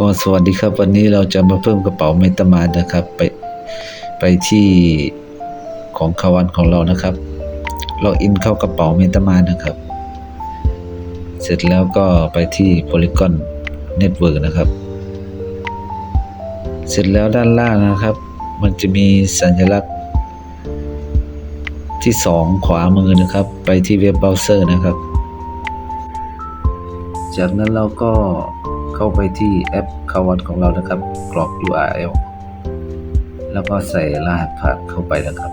ก็สวัสดีครับ วันนี้เราจะมาเพิ่มกระเป๋าเมตามานะครับ ไปไปที่ของคาวันของเรานะครับล็อกอินเข้ากระเป๋าเมตามานะครับ เสร็จแล้วก็ไปที่ Polygon Network นะครับ เสร็จแล้วด้านล่างนะครับ มันจะมีสัญลักษณ์ ที่สองขวามือนะครับ ไปที่เว็บเบราว์เซอร์นะครับ จากนั้นเราก็ เข้าไปที่แอปคาวันของเรานะครับ กรอก URL แล้วก็ใส่รหัสผ่านเข้าไปนะครับ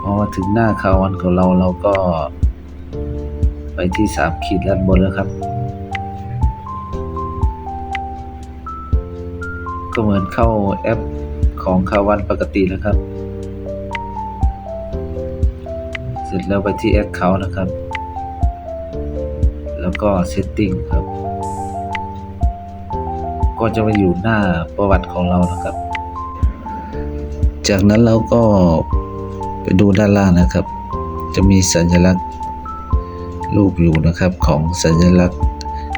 พอมาถึงหน้าคาวันของเราเราก็ ไปที่สามขีดด้านบนแล้วครับ ก็เหมือนเข้าแอปของคาวันปกตินะครับ เสร็จแล้วไปที่ Account นะครับ แล้วก็ Setting ครับ ก็จะมาอยู่หน้าประวัติของเรานะครับ จากนั้นเราก็ไปดูด้านล่างนะครับ จะมีสัญลักษณ์รูปอยู่นะครับของสัญลักษณ์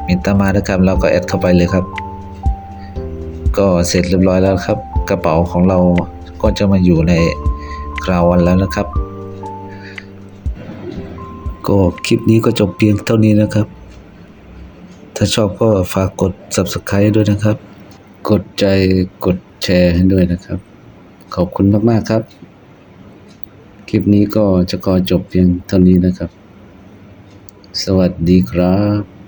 เมตามานะครับเราก็แอดเข้าไปเลยครับ ก็เสร็จเรียบร้อยแล้วครับ กระเป๋าของเราก็จะมาอยู่ในคราวันแล้วนะครับ ก็คลิปนี้ก็จบเพียงเท่านี้นะครับ ถ้าชอบก็ฝากกด subscribe ด้วยนะครับ กดใจกดแชร์ให้ด้วยนะครับ ขอบคุณมากๆครับ คลิปนี้ก็จะกอจบเพียงเท่านี้นะครับ สวัสดีครับ